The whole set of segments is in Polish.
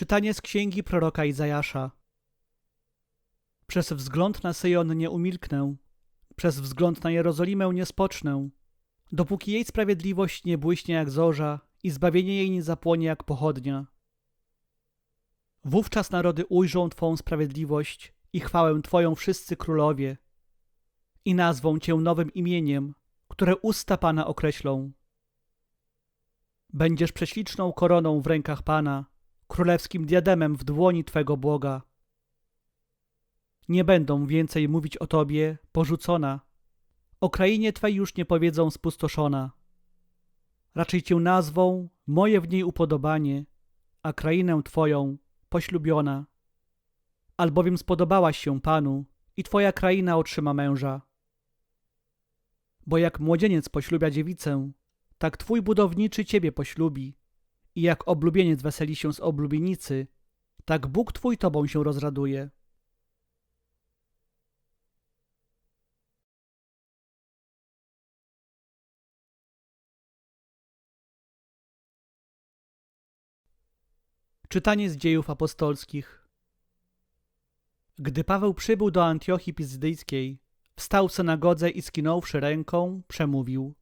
Czytanie z księgi proroka Izajasza. Przez wzgląd na Syjon nie umilknę, przez wzgląd na Jerozolimę nie spocznę, dopóki jej sprawiedliwość nie błyśnie jak zorza i zbawienie jej nie zapłonie jak pochodnia. Wówczas narody ujrzą Twą sprawiedliwość i chwałę Twoją wszyscy królowie i nazwą Cię nowym imieniem, które usta Pana określą. Będziesz prześliczną koroną w rękach Pana, królewskim diademem w dłoni Twego Boga. Nie będą więcej mówić o Tobie porzucona, o krainie Twej już nie powiedzą spustoszona. Raczej Cię nazwą moje w niej upodobanie, a krainę Twoją poślubiona. Albowiem spodobałaś się Panu i Twoja kraina otrzyma męża. Bo jak młodzieniec poślubia dziewicę, tak Twój budowniczy Ciebie poślubi. I jak oblubieniec weseli się z oblubienicy, tak Bóg Twój Tobą się rozraduje. Czytanie z dziejów apostolskich. Gdy Paweł przybył do Antiochii Pizdyjskiej, wstał w synagodze i skinąwszy ręką, przemówił.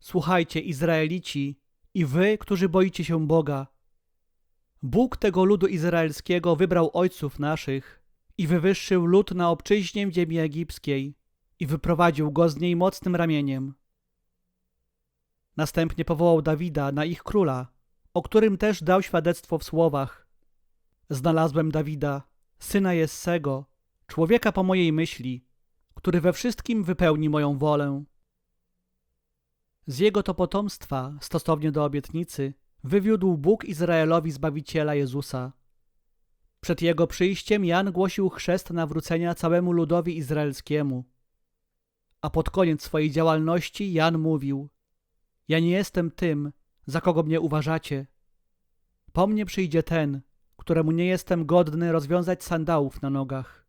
Słuchajcie, Izraelici, i wy, którzy boicie się Boga. Bóg tego ludu izraelskiego wybrał ojców naszych i wywyższył lud na obczyźnie ziemi egipskiej i wyprowadził go z niej mocnym ramieniem. Następnie powołał Dawida na ich króla, o którym też dał świadectwo w słowach. Znalazłem Dawida, syna Jessego, człowieka po mojej myśli, który we wszystkim wypełni moją wolę. Z jego to potomstwa, stosownie do obietnicy, wywiódł Bóg Izraelowi Zbawiciela Jezusa. Przed jego przyjściem Jan głosił chrzest nawrócenia całemu ludowi izraelskiemu. A pod koniec swojej działalności Jan mówił: Ja nie jestem tym, za kogo mnie uważacie. Po mnie przyjdzie ten, któremu nie jestem godny rozwiązać sandałów na nogach.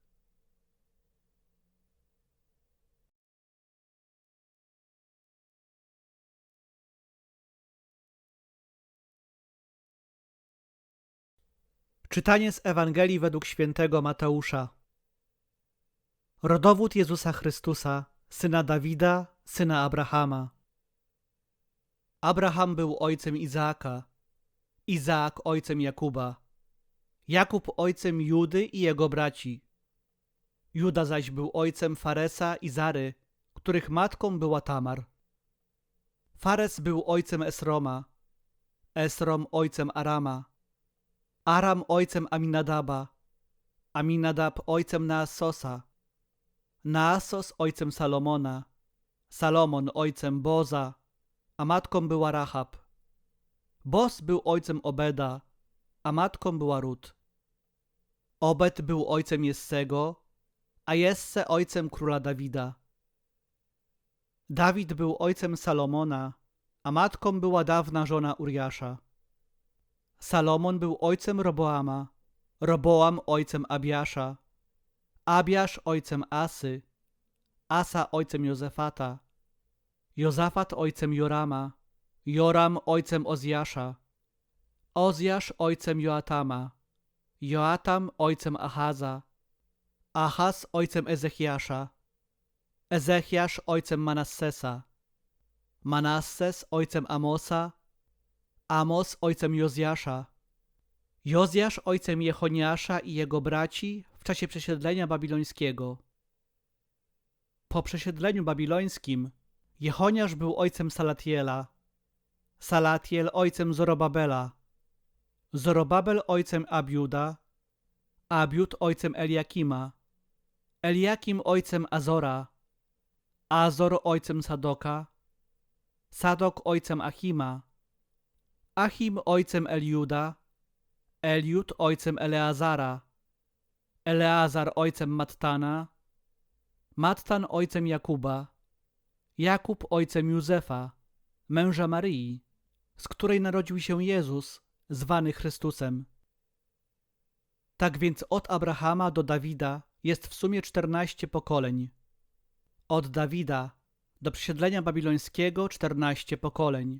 Czytanie z Ewangelii według świętego Mateusza. Rodowód Jezusa Chrystusa, syna Dawida, syna Abrahama. Abraham był ojcem Izaaka, Izaak ojcem Jakuba, Jakub ojcem Judy i jego braci. Juda zaś był ojcem Faresa i Zary, których matką była Tamar. Fares był ojcem Esroma, Esrom ojcem Arama, Aram ojcem Aminadaba, Aminadab ojcem Naasosa, Naasos ojcem Salomona, Salomon ojcem Boza, a matką była Rahab. Boz był ojcem Obeda, a matką była Rut. Obed był ojcem Jessego, a Jesse ojcem króla Dawida. Dawid był ojcem Salomona, a matką była dawna żona Uriasza. Salomon był ojcem Roboama, Roboam ojcem Abiasza, Abiasz ojcem Asy, Asa ojcem Józefata, Jozafat ojcem Jorama, Joram ojcem Ozjasza, Ozjasz ojcem Joatama, Joatam ojcem Ahaza, Ahaz ojcem Ezechiasza, Ezechiasz ojcem Manassesa, Manasses ojcem Amosa, Amos ojcem Jozjasza, Jozjasz ojcem Jechoniasza i jego braci w czasie przesiedlenia babilońskiego. Po przesiedleniu babilońskim Jechoniasz był ojcem Salatiela, Salatiel ojcem Zorobabela, Zorobabel ojcem Abiuda, Abiud ojcem Eliakima, Eliakim ojcem Azora, Azor ojcem Sadoka, Sadok ojcem Achima, Achim ojcem Eliuda, Eliud ojcem Eleazara, Eleazar ojcem Mattana, Mattan ojcem Jakuba, Jakub ojcem Józefa, męża Maryi, z której narodził się Jezus, zwany Chrystusem. Tak więc od Abrahama do Dawida jest w sumie czternaście pokoleń. Od Dawida do przesiedlenia babilońskiego czternaście pokoleń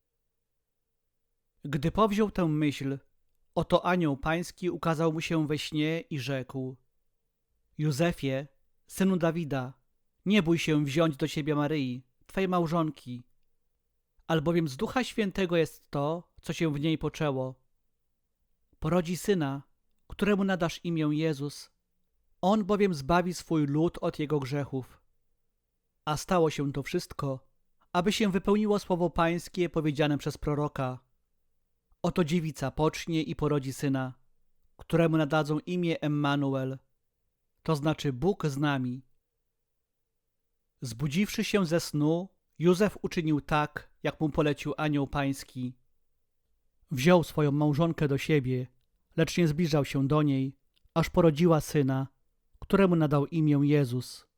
Gdy powziął tę myśl, oto anioł pański ukazał mu się we śnie i rzekł: Józefie, synu Dawida, nie bój się wziąć do siebie Maryi, twej małżonki, albowiem z Ducha Świętego jest to, co się w niej poczęło. Porodzi syna, któremu nadasz imię Jezus. On bowiem zbawi swój lud od jego grzechów. A stało się to wszystko, aby się wypełniło słowo pańskie powiedziane przez proroka. Oto dziewica pocznie i porodzi syna, któremu nadadzą imię Emmanuel, to znaczy Bóg z nami. Zbudziwszy się ze snu, Józef uczynił tak, jak mu polecił anioł pański. Wziął swoją małżonkę do siebie, lecz nie zbliżał się do niej, aż porodziła syna, któremu nadał imię Jezus.